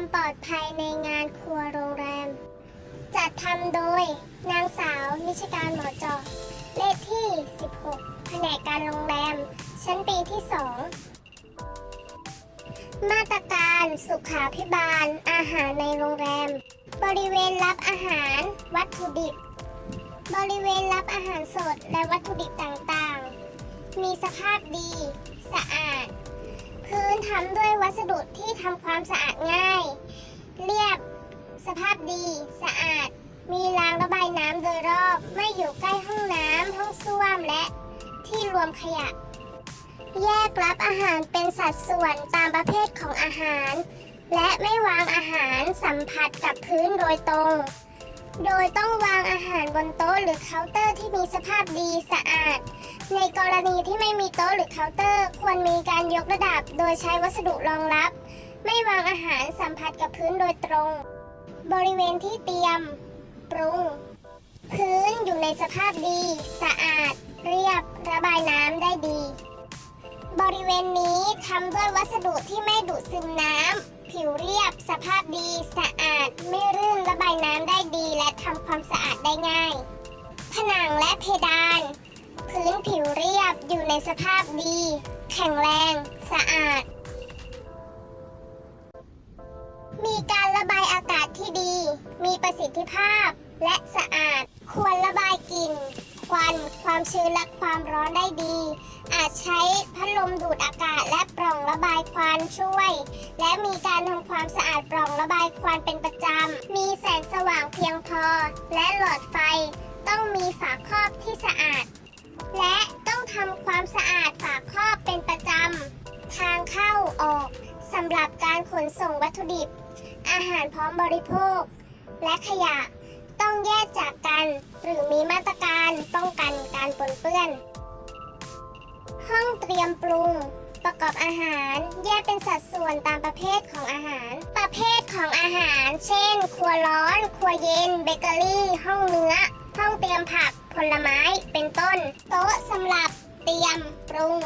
ความปลอดภัยในงานครัวโรงแรม จัดทำโดยนางสาวนิชการหมอจอเลขที่ 16 แผนกการโรงแรม ชั้นปีที่ 2 มาตรการสุขาพิบาลอาหารในโรงแรม บริเวณรับอาหารวัตถุดิบ บริเวณรับอาหารสดและวัตถุดิบต่างๆ มีสภาพดี สะอาด พื้นทำด้วย วัสดุที่ทำความสะอาดง่าย เรียบ สภาพดี สะอาด มีรางระบายน้ำโดยรอบ ไม่อยู่ใกล้ห้องน้ำห้องส้วมและที่รวมขยะ แยกรับอาหารเป็นสัดส่วนตามประเภทของอาหาร และไม่วางอาหารสัมผัสกับพื้นโดยตรง โดยต้องวางอาหารบนโต๊ะหรือเคาน์เตอร์ที่มีสภาพดีสะอาด ในกรณีที่ไม่มีโต๊ะหรือเคาน์เตอร์ ควรมีการยกระดับโดยใช้วัสดุรองรับ ไม่วางอาหารสัมผัสกับพื้นโดยตรง บริเวณที่เตรียม ปรุง พื้นอยู่ในสภาพดี สะอาด เรียบ ระบายน้ำได้ดี บริเวณนี้ทำด้วยวัสดุที่ไม่ดูดซึมน้ำผิวเรียบ สภาพดี สะอาด ไม่รื่นระบายน้ำได้ดี และทำความสะอาดได้ง่าย ผนังและเพดาน พื้นผิวเรียบอยู่ในสภาพดี แข็งแรง สะอาด มีการระบายอากาศที่ดี มีประสิทธิภาพและสะอาด ควรระบายกลิ่นควัน ความชื้นและความร้อนได้ดี อาจใช้พัดลมดูดอากาศและปล่องระบายควันช่วย และมีการทำความสะอาดปล่องระบาย การขนส่งวัตถุดิบ อาหารพร้อมบริโภค และขยะต้องแยกจากกัน หรือมีมาตรการป้องกันการปนเปื้อน ห้องเตรียมปรุง ประกอบอาหาร แยกเป็นสัดส่วนตามประเภทของอาหาร ประเภทของอาหาร เช่น ครัวร้อน ครัวเย็น เบเกอรี่ ห้องเนื้อ ห้องเตรียมผัก ผลไม้ เป็นต้น โต๊ะสำหรับเตรียมปรุง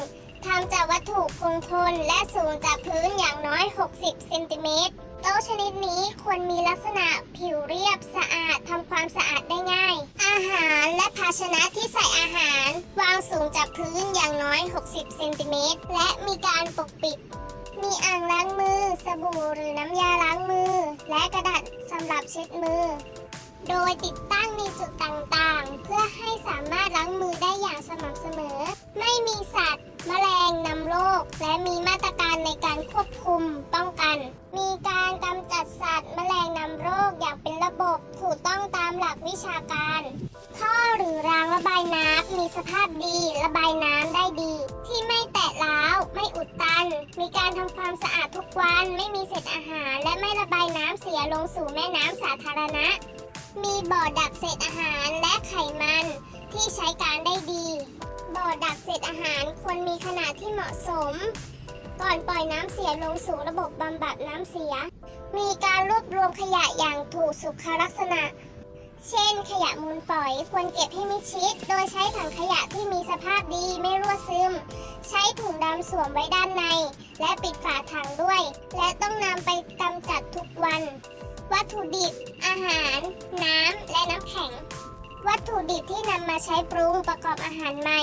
ทำจากวัตถุคงทนและสูงจากพื้นอย่างน้อย 60 เซนติเมตรโต๊ะชนิดนี้ควรมีลักษณะผิวเรียบสะอาดทำความสะอาดได้ง่าย อาหารและภาชนะที่ใส่อาหาร วางสูงจากพื้นอย่างน้อย 60 เซนติเมตรและมีการปกปิด มีอ่างล้างมือ สบู่หรือน้ำยาล้างมือ และกระดาษสำหรับเช็ดมือ โดยติดตั้งในจุดต่างๆ เพื่อให้สามารถล้างมือ ภาพดี ระบายน้ำได้ดี ที่ไม่แตะร้าว ไม่อุดตัน มีการทำความสะอาดทุกวัน ไม่มีเศษอาหาร และไม่ระบายน้ำเสียลงสู่แม่น้ำสาธารณะ มีบ่อดักเศษอาหารและไขมัน ที่ใช้การได้ดี บ่อดักเศษอาหารควรมีขนาดที่เหมาะสม ก่อนปล่อยน้ำเสียลงสู่ระบบบำบัดน้ำเสีย มีการรวบรวมขยะอย่างถูกสุขลักษณะ เช่น ขยะมูลฝอยควรเก็บให้มิดชิด โดยใช้ถังขยะที่มีสภาพดีไม่รั่วซึม ใช้ถุงดำสวมไว้ด้านใน และปิดฝาถังด้วย และต้องนำไปกำจัดทุกวัน วัตถุดิบ อาหาร น้ำ และน้ำแข็ง วัตถุดิบที่นำมาใช้ปรุงประกอบอาหารใหม่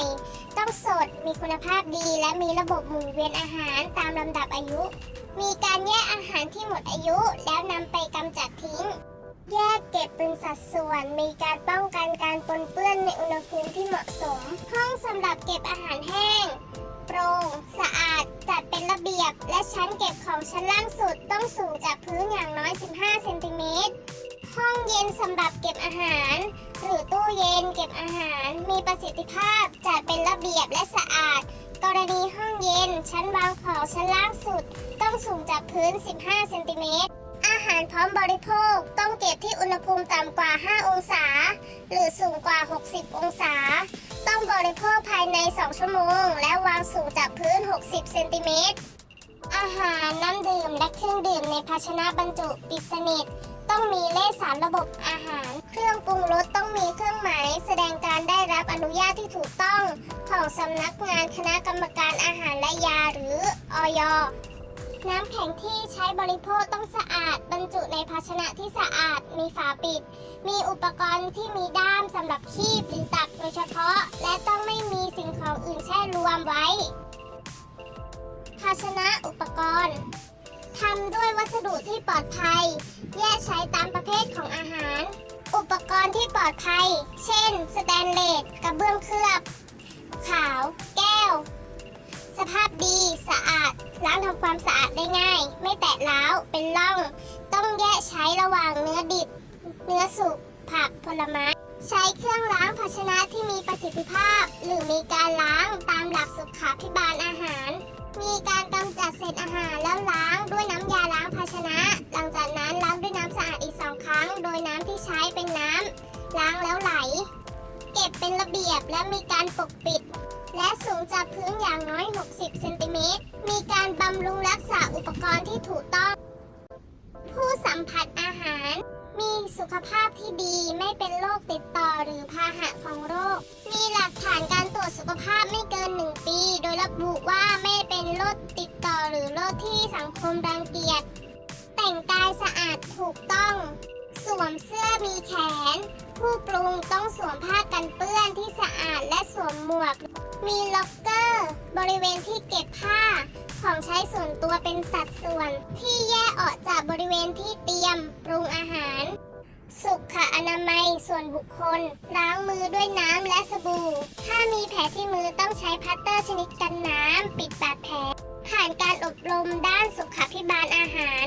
ต้องสดมีคุณภาพดี และมีระบบหมุนเวียนอาหารตามลำดับอายุ มีการแยกอาหารที่หมดอายุแล้วนำไปกำจัดทิ้ง แยกเก็บเป็นสัดส่วน มีการป้องกันการปนเปื้อนในอุณหภูมิที่เหมาะสม ห้องสำหรับเก็บอาหารแห้งโปร่งสะอาด จัดเป็นระเบียบ และชั้นเก็บของชั้นล่างสุดต้องสูงจากพื้นอย่างน้อย 15 เซนติเมตร ห้องเย็นสำหรับเก็บอาหาร หรือตู้เย็นเก็บอาหาร มีประสิทธิภาพ จัดเป็นระเบียบและสะอาด กรณีห้องเย็นชั้นวางของชั้นล่างสุด ต้องสูงจากพื้น 15 เซนติเมตร หารพร้อมบริโภคต้องเก็บที่อุณหภูมิต่ำกว่า 5 องศา หรือสูงกว่า 60 องศา ต้องบริโภคภายใน 2 ชั่วโมง และวางสูงจากพื้น 60 เซนติเมตร อาหารน้ำดื่มและเครื่องดื่มในภาชนะบรรจุปิดสนิท ต้องมีเลขสารระบบอาหาร เครื่องปรุงรสต้องมีเครื่องหมาย แสดงการได้รับอนุญาตที่ถูกต้อง ของสำนักงานคณะกรรมการอาหารและยาหรืออย น้ำแข็งที่ใช้บริโภคต้องสะอาด บรรจุในภาชนะที่สะอาด มีฝาปิด มีอุปกรณ์ที่มีด้ามสำหรับคีบหรือตักโดยเฉพาะ และต้องไม่มีสิ่งของอื่นแช่รวมไว้ ภาชนะอุปกรณ์ทำด้วยวัสดุที่ปลอดภัย แยกใช้ตามประเภทของอาหาร อุปกรณ์ที่ปลอดภัย เช่น สแตนเลสกระเบื้องเคลือบ ขาว แก้ว สภาพดี สะอาด ล้างทำความสะอาดได้ง่าย ไม่แตะร้าวเป็นร่อง ต้องแยกใช้ระหว่างเนื้อดิบ เนื้อสุกผักผลไม้ ใช้เครื่องล้างภาชนะที่มีประสิทธิภาพ หรือมีการล้างตามหลักสุขาพิบาลอาหาร มีการกำจัดเศษอาหารแล้วล้างด้วยน้ำยาล้างภาชนะ หลังจากนั้นล้างด้วยน้ำสะอาดอีกสองครั้ง โดยน้ำที่ใช้เป็นน้ำล้างแล้วไหล เก็บเป็นระเบียบและมีการปกปิด และสูงจากพื้นอย่างน้อย 60เซนติเมตร มีการบำรุงรักษาอุปกรณ์ที่ถูกต้อง ผู้สัมผัสอาหาร มีสุขภาพที่ดีไม่เป็นโรคติดต่อหรือพาหะของโรค มีหลักฐานการตรวจสุขภาพไม่เกิน 1 ปี โดยระบุว่าไม่เป็นโรคติดต่อหรือโรคที่สังคมรังเกียจ แต่งกายสะอาดถูกต้อง สวมเสื้อมีแขน ผู้ปรุงต้องสวมผ้ากันเปื้อนที่สะอาดและสวมหมวก มีล็อกเกอร์ บริเวณที่เก็บผ้า ของใช้ส่วนตัวเป็นสัดส่วน ที่แยกออกจากบริเวณที่เตรียมปรุงอาหาร สุขอนามัยส่วนบุคคล ล้างมือด้วยน้ำและสบู่ ถ้ามีแผลที่มือต้องใช้พัตเตอร์ชนิดกันน้ำปิดบาดแผล ผ่านการอบรมด้านสุขภิบาลอาหาร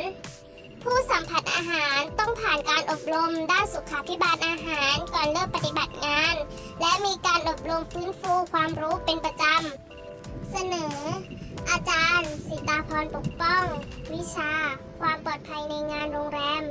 ผู้สัมผัสอาหารต้องผ่านการอบรมด้านสุขาพิบาลอาหารก่อนเริ่มปฏิบัติงาน และมีการอบรมฟื้นฟูความรู้เป็นประจำ เสนอ อาจารย์ สิตาพรปกป้อง วิชา ความปลอดภัยในงานโรงแรม